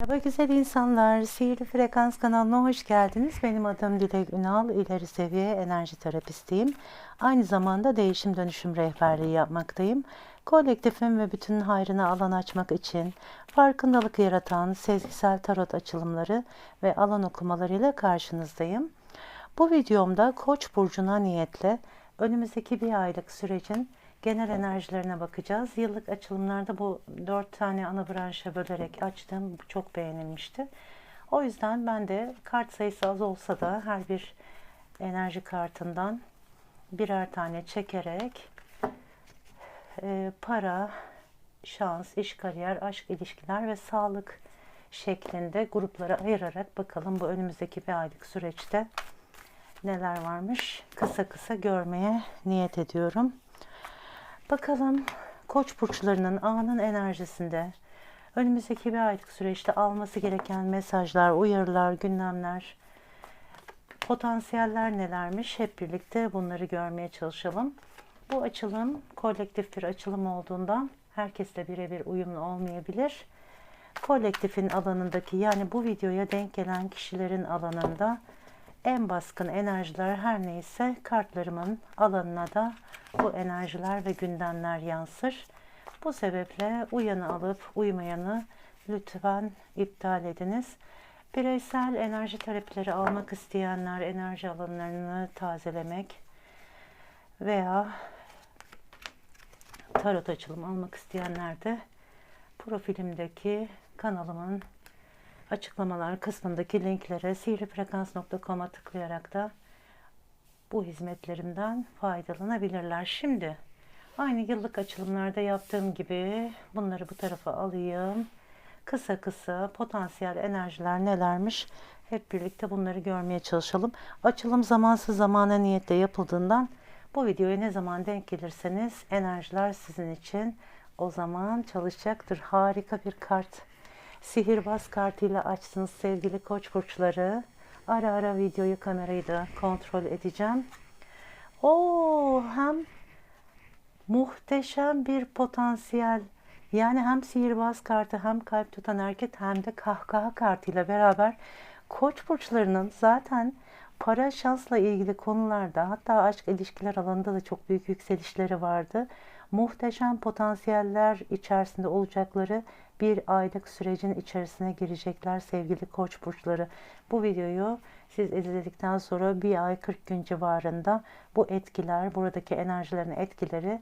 Merhaba güzel insanlar. Sihirli Frekans kanalına hoş geldiniz. Benim adım Dilek Ünal. İleri seviye enerji terapistiyim. Aynı zamanda değişim dönüşüm rehberliği yapmaktayım. Kolektifin ve bütün hayrına alan açmak için farkındalık yaratan sezgisel tarot açılımları ve alan okumalarıyla karşınızdayım. Bu videomda Koç burcuna niyetle önümüzdeki bir aylık sürecin genel enerjilerine bakacağız. Yıllık açılımlarda bu dört tane ana branşa bölerek açtım. Çok beğenilmişti. O yüzden ben de kart sayısı az olsa da her bir enerji kartından birer tane çekerek e, para, şans, iş, kariyer, aşk, ilişkiler ve sağlık şeklinde gruplara ayırarak bakalım bu önümüzdeki bir aylık süreçte neler varmış kısa kısa görmeye niyet ediyorum. Bakalım koç burçlarının anın enerjisinde önümüzdeki bir aylık süreçte alması gereken mesajlar, uyarılar, gündemler, potansiyeller nelermiş hep birlikte bunları görmeye çalışalım. Bu açılım kolektif bir açılım olduğundan herkesle birebir uyumlu olmayabilir. Kolektifin alanındaki yani bu videoya denk gelen kişilerin alanında en baskın enerjiler her neyse kartlarımın alanına da bu enerjiler ve gündemler yansır. Bu sebeple uyanı alıp uymayanı lütfen iptal ediniz. Bireysel enerji terapileri almak isteyenler enerji alanlarını tazelemek veya tarot açılımı almak isteyenler de profilimdeki kanalımın açıklamalar kısmındaki linklere sihrifrekans.com'a tıklayarak da bu hizmetlerimden faydalanabilirler. Şimdi aynı yıllık açılımlarda yaptığım gibi bunları bu tarafa alayım. Kısa kısa potansiyel enerjiler nelermiş hep birlikte bunları görmeye çalışalım. Açılım zamansız zamana niyetle yapıldığından bu videoya ne zaman denk gelirseniz enerjiler sizin için o zaman çalışacaktır. Harika bir kart. Sihirbaz kartıyla açtınız sevgili koç burçları. Ara ara videoyu kamerayı da kontrol edeceğim. O hem muhteşem bir potansiyel yani hem sihirbaz kartı hem kalp tutan erkek hem de kahkaha kartıyla beraber koç burçlarının zaten para şansla ilgili konularda hatta aşk ilişkiler alanında da çok büyük yükselişleri vardı. Muhteşem potansiyeller içerisinde olacakları bir aylık sürecin içerisine girecekler sevgili koç burçları. Bu videoyu siz izledikten sonra bir ay 40 gün civarında bu etkiler, buradaki enerjilerin etkileri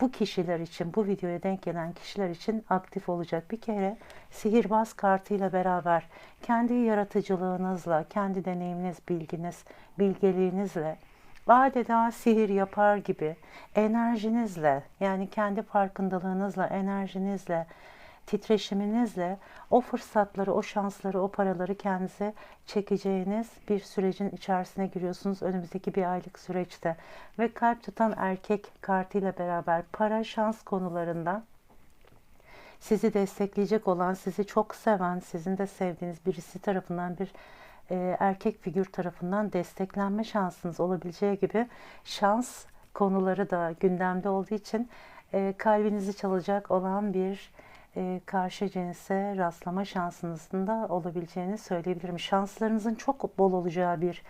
bu kişiler için, bu videoya denk gelen kişiler için aktif olacak. Bir kere sihirbaz kartıyla beraber kendi yaratıcılığınızla, kendi deneyiminiz, bilginiz, bilgeliğinizle adeta sihir yapar gibi enerjinizle yani kendi farkındalığınızla, enerjinizle titreşiminizle o fırsatları, o şansları, o paraları kendinize çekeceğiniz bir sürecin içerisine giriyorsunuz önümüzdeki bir aylık süreçte. Ve kalp tutan erkek kartıyla beraber para, şans konularında sizi destekleyecek olan, sizi çok seven, sizin de sevdiğiniz birisi tarafından bir e, erkek figür tarafından desteklenme şansınız olabileceği gibi şans konuları da gündemde olduğu için e, kalbinizi çalacak olan bir e, karşı cinse rastlama şansınızın da olabileceğini söyleyebilirim. Şanslarınızın çok bol olacağı bir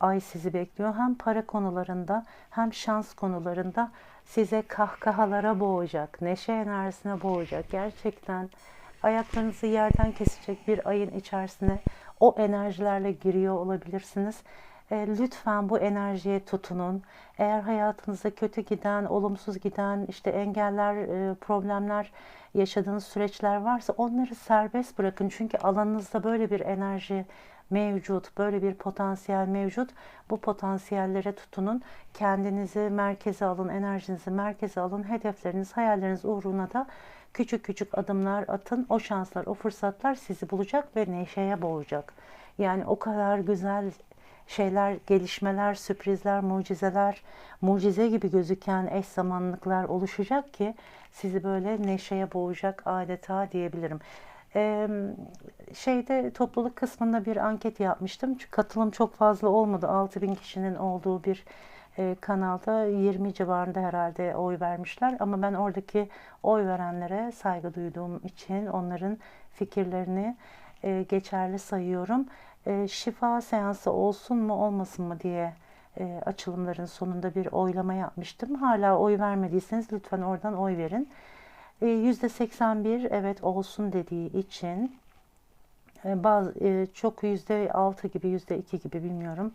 ay sizi bekliyor. Hem para konularında hem şans konularında size kahkahalara boğacak, neşe enerjisine boğacak. Gerçekten ayaklarınızı yerden kesecek bir ayın içerisine o enerjilerle giriyor olabilirsiniz. E, lütfen bu enerjiye tutunun. Eğer hayatınızda kötü giden, olumsuz giden, işte engeller, e, problemler yaşadığınız süreçler varsa onları serbest bırakın. Çünkü alanınızda böyle bir enerji mevcut, böyle bir potansiyel mevcut. Bu potansiyellere tutunun. Kendinizi merkeze alın, enerjinizi merkeze alın. Hedefleriniz, hayalleriniz uğruna da küçük küçük adımlar atın. O şanslar, o fırsatlar sizi bulacak ve neşeye boğacak. Yani o kadar güzel şeyler, gelişmeler, sürprizler, mucizeler, mucize gibi gözüken eş zamanlıklar oluşacak ki sizi böyle neşeye boğacak adeta diyebilirim. Ee, şeyde topluluk kısmında bir anket yapmıştım. Katılım çok fazla olmadı. 6000 kişinin olduğu bir e, kanalda 20 civarında herhalde oy vermişler. Ama ben oradaki oy verenlere saygı duyduğum için onların fikirlerini e, geçerli sayıyorum. E, şifa seansı olsun mu olmasın mı diye e, açılımların sonunda bir oylama yapmıştım. Hala oy vermediyseniz lütfen oradan oy verin. E, %81 evet olsun dediği için e, bazı e, çok %6 gibi %2 gibi bilmiyorum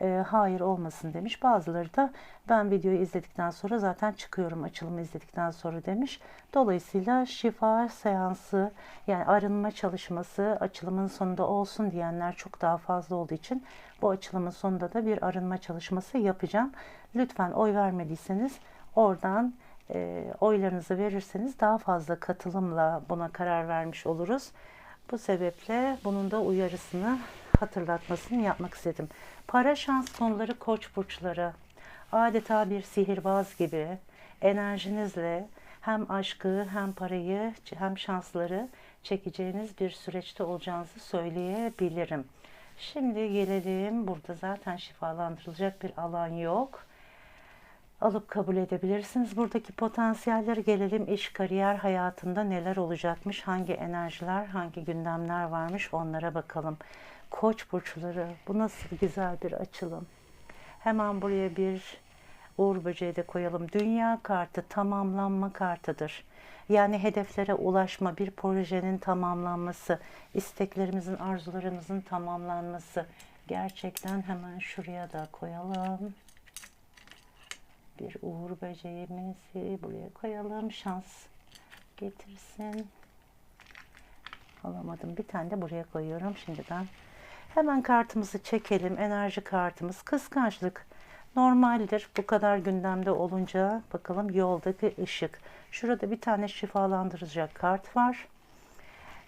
e, hayır olmasın demiş. Bazıları da ben videoyu izledikten sonra zaten çıkıyorum açılımı izledikten sonra demiş. Dolayısıyla şifa seansı yani arınma çalışması açılımın sonunda olsun diyenler çok daha fazla olduğu için bu açılımın sonunda da bir arınma çalışması yapacağım. Lütfen oy vermediyseniz oradan e, oylarınızı verirseniz daha fazla katılımla buna karar vermiş oluruz. Bu sebeple bunun da uyarısını hatırlatmasını yapmak istedim. Para şans konuları koç burçları. Adeta bir sihirbaz gibi enerjinizle hem aşkı hem parayı hem şansları çekeceğiniz bir süreçte olacağınızı söyleyebilirim. Şimdi gelelim. Burada zaten şifalandırılacak bir alan yok. Alıp kabul edebilirsiniz. Buradaki potansiyelleri gelelim. İş, kariyer hayatında neler olacakmış? Hangi enerjiler, hangi gündemler varmış? Onlara bakalım. Koç burçları. Bu nasıl güzel bir açılım. Hemen buraya bir uğur böceği de koyalım. Dünya kartı tamamlanma kartıdır. Yani hedeflere ulaşma, bir projenin tamamlanması, isteklerimizin, arzularımızın tamamlanması. Gerçekten hemen şuraya da koyalım. Bir uğur böceğimizi buraya koyalım. Şans getirsin. Alamadım. Bir tane de buraya koyuyorum şimdiden. Hemen kartımızı çekelim. Enerji kartımız. Kıskançlık normaldir. Bu kadar gündemde olunca bakalım yoldaki ışık. Şurada bir tane şifalandıracak kart var.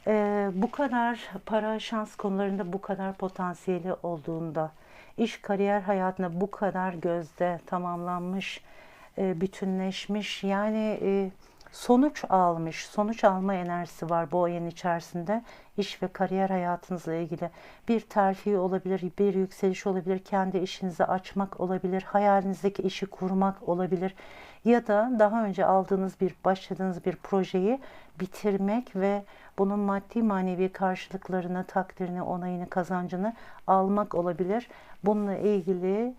Ee, bu kadar para şans konularında bu kadar potansiyeli olduğunda iş kariyer hayatına bu kadar gözde tamamlanmış e, bütünleşmiş yani e, sonuç almış, sonuç alma enerjisi var bu ayın içerisinde. İş ve kariyer hayatınızla ilgili bir terfi olabilir, bir yükseliş olabilir, kendi işinizi açmak olabilir, hayalinizdeki işi kurmak olabilir ya da daha önce aldığınız bir, başladığınız bir projeyi bitirmek ve bunun maddi manevi karşılıklarını, takdirini, onayını, kazancını almak olabilir. Bununla ilgili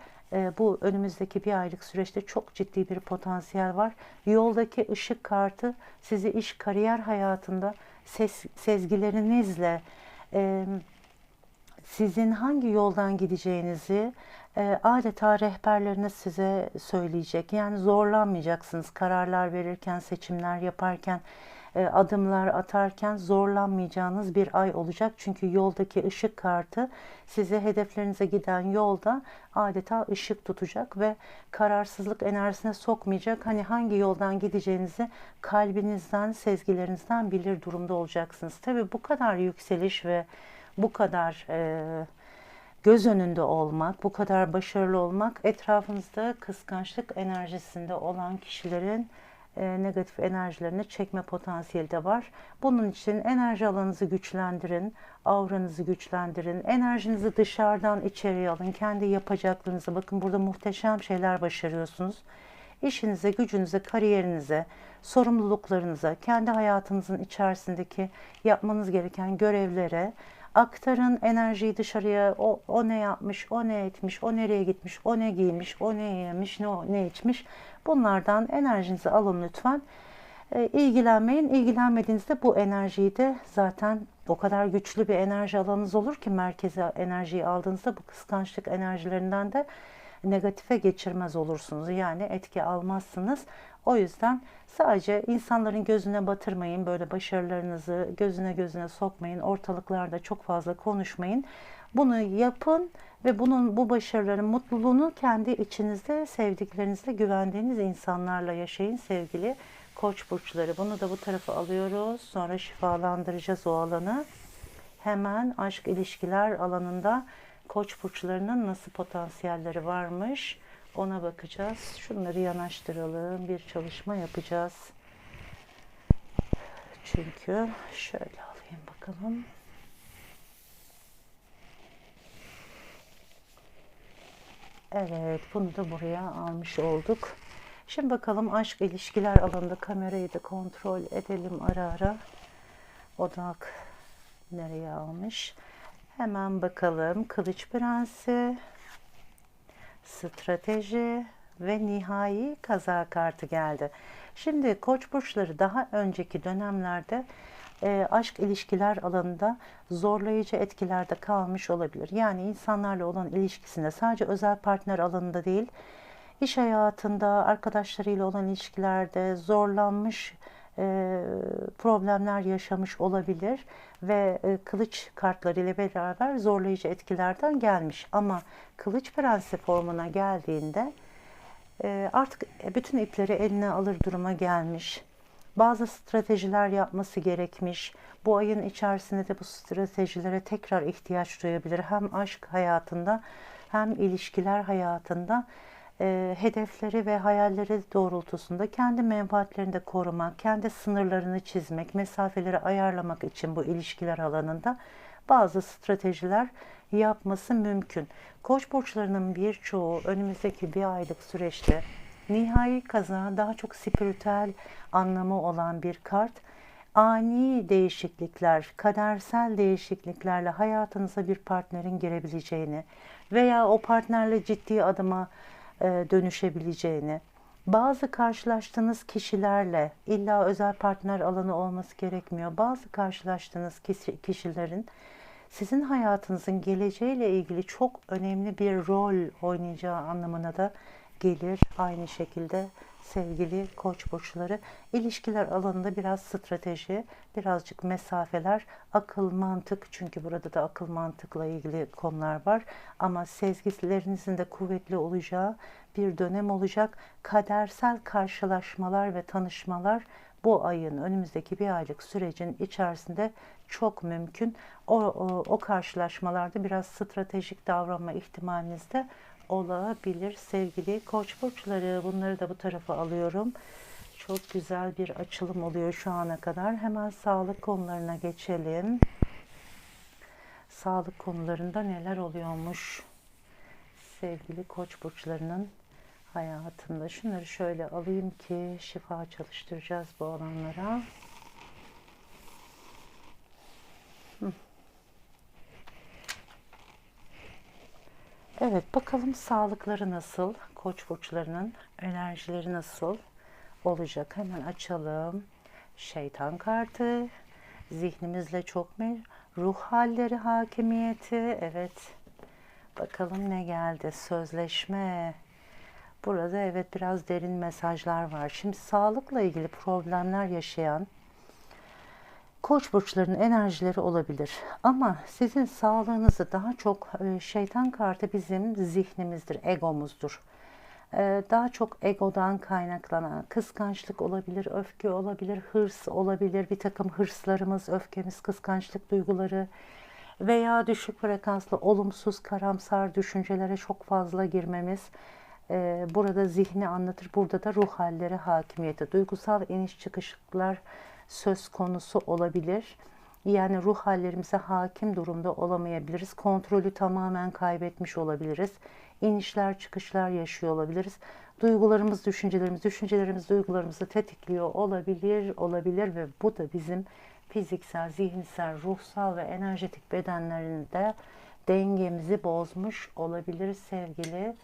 bu önümüzdeki bir aylık süreçte çok ciddi bir potansiyel var. Yoldaki ışık kartı sizi iş kariyer hayatında ses, sezgilerinizle e, sizin hangi yoldan gideceğinizi e, adeta rehberleriniz size söyleyecek. Yani zorlanmayacaksınız kararlar verirken, seçimler yaparken adımlar atarken zorlanmayacağınız bir ay olacak. Çünkü yoldaki ışık kartı size hedeflerinize giden yolda adeta ışık tutacak ve kararsızlık enerjisine sokmayacak. Hani hangi yoldan gideceğinizi kalbinizden, sezgilerinizden bilir durumda olacaksınız. Tabii bu kadar yükseliş ve bu kadar e, göz önünde olmak, bu kadar başarılı olmak etrafınızda kıskançlık enerjisinde olan kişilerin e, negatif enerjilerini çekme potansiyeli de var. Bunun için enerji alanınızı güçlendirin, auranızı güçlendirin, enerjinizi dışarıdan içeriye alın, kendi yapacaklarınızı bakın burada muhteşem şeyler başarıyorsunuz. İşinize, gücünüze, kariyerinize, sorumluluklarınıza, kendi hayatınızın içerisindeki yapmanız gereken görevlere aktarın enerjiyi dışarıya. O, o ne yapmış, o ne etmiş, o nereye gitmiş, o ne giymiş, o ne yemiş, ne, ne içmiş. Bunlardan enerjinizi alın lütfen. E, ilgilenmeyin. İlgilenmediğinizde bu enerjiyi de zaten o kadar güçlü bir enerji alanınız olur ki merkeze enerjiyi aldığınızda bu kıskançlık enerjilerinden de negatife geçirmez olursunuz. Yani etki almazsınız. O yüzden sadece insanların gözüne batırmayın. Böyle başarılarınızı gözüne gözüne sokmayın. Ortalıklarda çok fazla konuşmayın. Bunu yapın ve bunun bu başarıların mutluluğunu kendi içinizde sevdiklerinizle güvendiğiniz insanlarla yaşayın sevgili koç burçları. Bunu da bu tarafa alıyoruz. Sonra şifalandıracağız o alanı. Hemen aşk ilişkiler alanında koç burçlarının nasıl potansiyelleri varmış ona bakacağız. Şunları yanaştıralım. Bir çalışma yapacağız. Çünkü şöyle alayım bakalım. Evet, bunu da buraya almış olduk. Şimdi bakalım aşk ilişkiler alanında kamerayı da kontrol edelim ara ara. Odak Nereye almış? Hemen bakalım. Kılıç Prensi, strateji ve nihai kaza kartı geldi. Şimdi koç burçları daha önceki dönemlerde e, aşk ilişkiler alanında zorlayıcı etkilerde kalmış olabilir. Yani insanlarla olan ilişkisinde sadece özel partner alanında değil, iş hayatında, arkadaşlarıyla olan ilişkilerde zorlanmış problemler yaşamış olabilir ve e, kılıç kartları ile beraber zorlayıcı etkilerden gelmiş. Ama kılıç prensi formuna geldiğinde e, artık bütün ipleri eline alır duruma gelmiş. Bazı stratejiler yapması gerekmiş. Bu ayın içerisinde de bu stratejilere tekrar ihtiyaç duyabilir. Hem aşk hayatında hem ilişkiler hayatında e, hedefleri ve hayalleri doğrultusunda kendi menfaatlerini de korumak, kendi sınırlarını çizmek, mesafeleri ayarlamak için bu ilişkiler alanında bazı stratejiler yapması mümkün. Koç burçlarının birçoğu önümüzdeki bir aylık süreçte nihai kaza daha çok spiritüel anlamı olan bir kart. Ani değişiklikler, kadersel değişikliklerle hayatınıza bir partnerin girebileceğini veya o partnerle ciddi adıma dönüşebileceğini, bazı karşılaştığınız kişilerle illa özel partner alanı olması gerekmiyor. Bazı karşılaştığınız kişilerin sizin hayatınızın geleceğiyle ilgili çok önemli bir rol oynayacağı anlamına da gelir. Aynı şekilde sevgili koç burçları ilişkiler alanında biraz strateji, birazcık mesafeler, akıl mantık çünkü burada da akıl mantıkla ilgili konular var ama sezgilerinizin de kuvvetli olacağı bir dönem olacak. Kadersel karşılaşmalar ve tanışmalar bu ayın önümüzdeki bir aylık sürecin içerisinde çok mümkün. O, o, o karşılaşmalarda biraz stratejik davranma ihtimaliniz de olabilir sevgili koç burçları. Bunları da bu tarafa alıyorum. Çok güzel bir açılım oluyor şu ana kadar. Hemen sağlık konularına geçelim. Sağlık konularında neler oluyormuş sevgili koç burçlarının hayatında. Şunları şöyle alayım ki şifa çalıştıracağız bu alanlara. Evet bakalım sağlıkları nasıl? Koç burçlarının enerjileri nasıl olacak? Hemen açalım. Şeytan kartı. Zihnimizle çok mu? Ruh halleri hakimiyeti. Evet. Bakalım ne geldi? Sözleşme. Burada evet biraz derin mesajlar var. Şimdi sağlıkla ilgili problemler yaşayan Koç burçlarının enerjileri olabilir. Ama sizin sağlığınızı daha çok e, şeytan kartı bizim zihnimizdir, egomuzdur. E, daha çok egodan kaynaklanan kıskançlık olabilir, öfke olabilir, hırs olabilir. Bir takım hırslarımız, öfkemiz, kıskançlık duyguları veya düşük frekanslı olumsuz, karamsar düşüncelere çok fazla girmemiz e, burada zihni anlatır. Burada da ruh halleri hakimiyeti, duygusal iniş çıkışlar söz konusu olabilir. Yani ruh hallerimize hakim durumda olamayabiliriz. Kontrolü tamamen kaybetmiş olabiliriz. İnişler çıkışlar yaşıyor olabiliriz. Duygularımız, düşüncelerimiz, düşüncelerimiz duygularımızı tetikliyor olabilir, olabilir ve bu da bizim fiziksel, zihinsel, ruhsal ve enerjetik bedenlerinde dengemizi bozmuş olabilir sevgili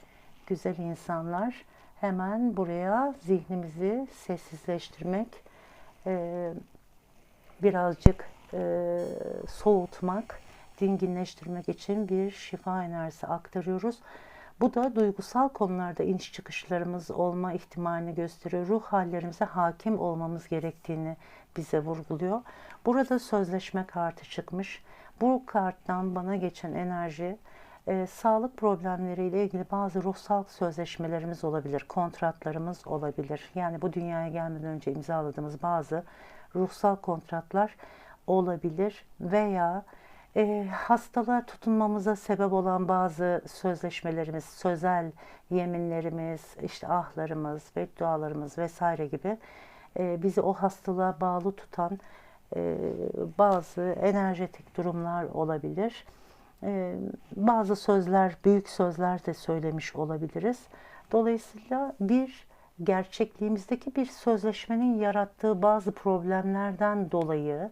güzel insanlar. Hemen buraya zihnimizi sessizleştirmek, e, birazcık e, soğutmak, dinginleştirmek için bir şifa enerjisi aktarıyoruz. Bu da duygusal konularda iniş çıkışlarımız olma ihtimalini gösteriyor. Ruh hallerimize hakim olmamız gerektiğini bize vurguluyor. Burada sözleşme kartı çıkmış. Bu karttan bana geçen enerji e, sağlık problemleriyle ilgili bazı ruhsal sözleşmelerimiz olabilir, kontratlarımız olabilir. Yani bu dünyaya gelmeden önce imzaladığımız bazı ruhsal kontratlar olabilir veya e, hastalığa tutunmamıza sebep olan bazı sözleşmelerimiz, sözel yeminlerimiz, işte ahlarımız, beddualarımız vesaire gibi e, bizi o hastalığa bağlı tutan e, bazı enerjetik durumlar olabilir. Ee, bazı sözler, büyük sözler de söylemiş olabiliriz. Dolayısıyla bir gerçekliğimizdeki bir sözleşmenin yarattığı bazı problemlerden dolayı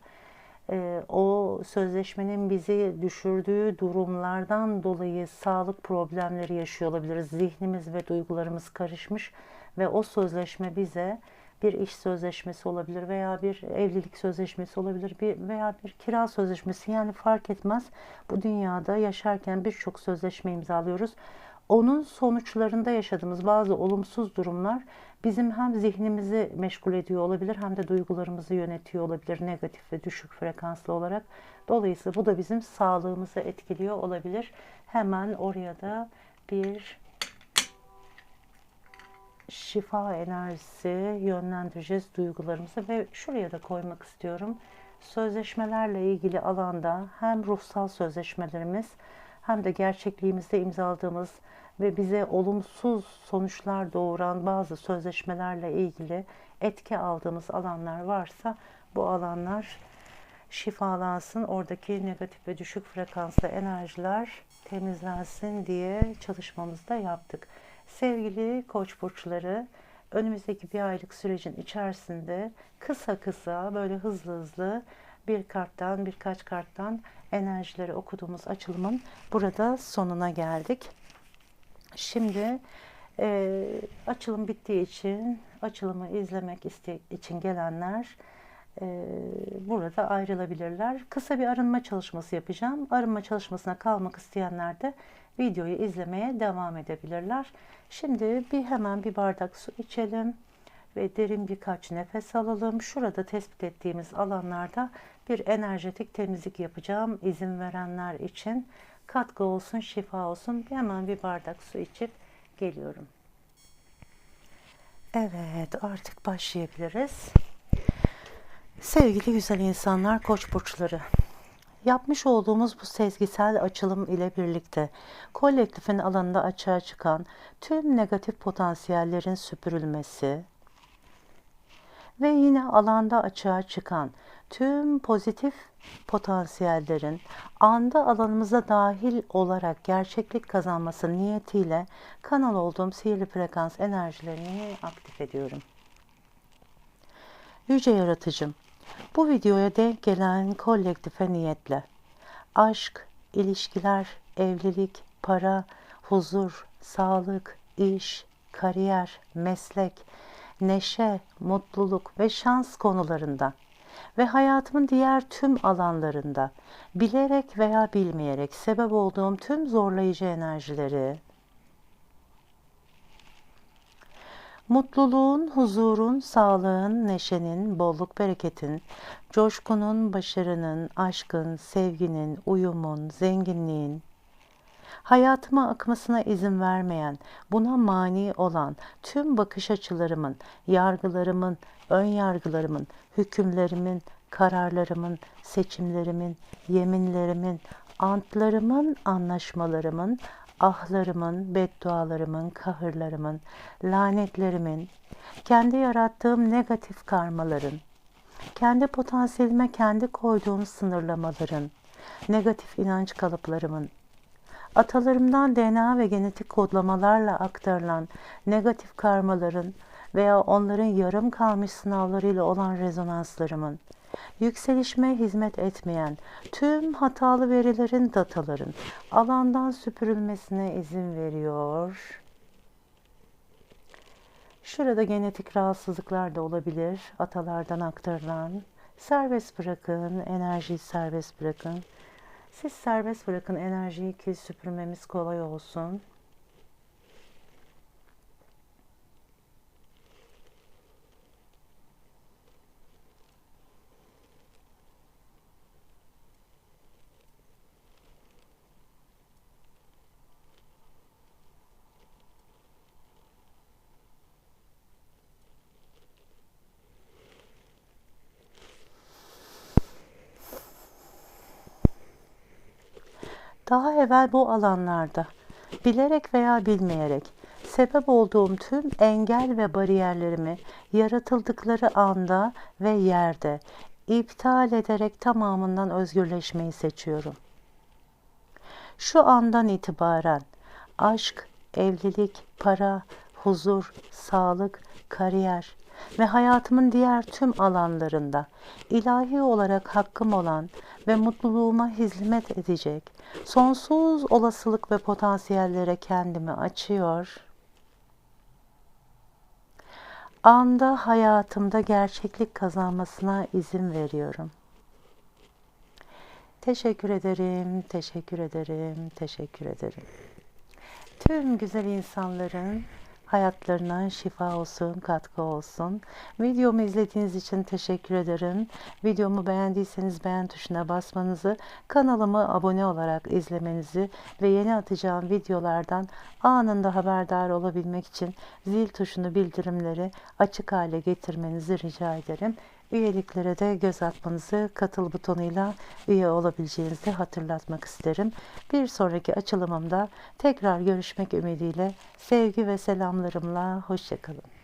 e, o sözleşmenin bizi düşürdüğü durumlardan dolayı sağlık problemleri yaşıyor olabiliriz. Zihnimiz ve duygularımız karışmış ve o sözleşme bize bir iş sözleşmesi olabilir veya bir evlilik sözleşmesi olabilir bir veya bir kira sözleşmesi yani fark etmez. Bu dünyada yaşarken birçok sözleşme imzalıyoruz. Onun sonuçlarında yaşadığımız bazı olumsuz durumlar bizim hem zihnimizi meşgul ediyor olabilir hem de duygularımızı yönetiyor olabilir negatif ve düşük frekanslı olarak. Dolayısıyla bu da bizim sağlığımızı etkiliyor olabilir. Hemen oraya da bir şifa enerjisi yönlendireceğiz duygularımızı ve şuraya da koymak istiyorum. Sözleşmelerle ilgili alanda hem ruhsal sözleşmelerimiz hem de gerçekliğimizde imzaladığımız ve bize olumsuz sonuçlar doğuran bazı sözleşmelerle ilgili etki aldığımız alanlar varsa bu alanlar şifalansın, oradaki negatif ve düşük frekanslı enerjiler temizlensin diye çalışmamızda yaptık. Sevgili koç burçları, önümüzdeki bir aylık sürecin içerisinde kısa kısa böyle hızlı hızlı bir karttan birkaç karttan enerjileri okuduğumuz açılımın burada sonuna geldik. Şimdi e, açılım bittiği için açılımı izlemek için gelenler burada ayrılabilirler. Kısa bir arınma çalışması yapacağım. Arınma çalışmasına kalmak isteyenler de videoyu izlemeye devam edebilirler. Şimdi bir hemen bir bardak su içelim ve derin birkaç nefes alalım. Şurada tespit ettiğimiz alanlarda bir enerjetik temizlik yapacağım izin verenler için. Katkı olsun, şifa olsun. Hemen bir bardak su içip geliyorum. Evet, artık başlayabiliriz. Sevgili güzel insanlar, koç burçları. Yapmış olduğumuz bu sezgisel açılım ile birlikte kolektifin alanında açığa çıkan tüm negatif potansiyellerin süpürülmesi ve yine alanda açığa çıkan tüm pozitif potansiyellerin anda alanımıza dahil olarak gerçeklik kazanması niyetiyle kanal olduğum sihirli frekans enerjilerini aktif ediyorum. Yüce Yaratıcım, bu videoya denk gelen kolektife niyetle aşk, ilişkiler, evlilik, para, huzur, sağlık, iş, kariyer, meslek, neşe, mutluluk ve şans konularında ve hayatımın diğer tüm alanlarında bilerek veya bilmeyerek sebep olduğum tüm zorlayıcı enerjileri, mutluluğun, huzurun, sağlığın, neşenin, bolluk bereketin, coşkunun, başarının, aşkın, sevginin, uyumun, zenginliğin, hayatıma akmasına izin vermeyen, buna mani olan tüm bakış açılarımın, yargılarımın, ön yargılarımın, hükümlerimin, kararlarımın, seçimlerimin, yeminlerimin, antlarımın, anlaşmalarımın, ahlarımın, beddualarımın, kahırlarımın, lanetlerimin, kendi yarattığım negatif karmaların, kendi potansiyelime kendi koyduğum sınırlamaların, negatif inanç kalıplarımın, atalarımdan DNA ve genetik kodlamalarla aktarılan negatif karmaların veya onların yarım kalmış sınavlarıyla olan rezonanslarımın, yükselişime hizmet etmeyen tüm hatalı verilerin, dataların alandan süpürülmesine izin veriyor. Şurada genetik rahatsızlıklar da olabilir, atalardan aktarılan. Serbest bırakın, enerjiyi serbest bırakın. Siz serbest bırakın enerjiyi ki süpürmemiz kolay olsun. Evvel bu alanlarda bilerek veya bilmeyerek sebep olduğum tüm engel ve bariyerlerimi yaratıldıkları anda ve yerde iptal ederek tamamından özgürleşmeyi seçiyorum. Şu andan itibaren aşk, evlilik, para, huzur, sağlık, kariyer, ve hayatımın diğer tüm alanlarında ilahi olarak hakkım olan ve mutluluğuma hizmet edecek sonsuz olasılık ve potansiyellere kendimi açıyor. Anda hayatımda gerçeklik kazanmasına izin veriyorum. Teşekkür ederim, teşekkür ederim, teşekkür ederim. Tüm güzel insanların hayatlarına şifa olsun, katkı olsun. Videomu izlediğiniz için teşekkür ederim. Videomu beğendiyseniz beğen tuşuna basmanızı, kanalıma abone olarak izlemenizi ve yeni atacağım videolardan anında haberdar olabilmek için zil tuşunu bildirimleri açık hale getirmenizi rica ederim. Üyeliklere de göz atmanızı katıl butonuyla üye olabileceğinizi hatırlatmak isterim. Bir sonraki açılımımda tekrar görüşmek ümidiyle sevgi ve selamlarımla hoşçakalın.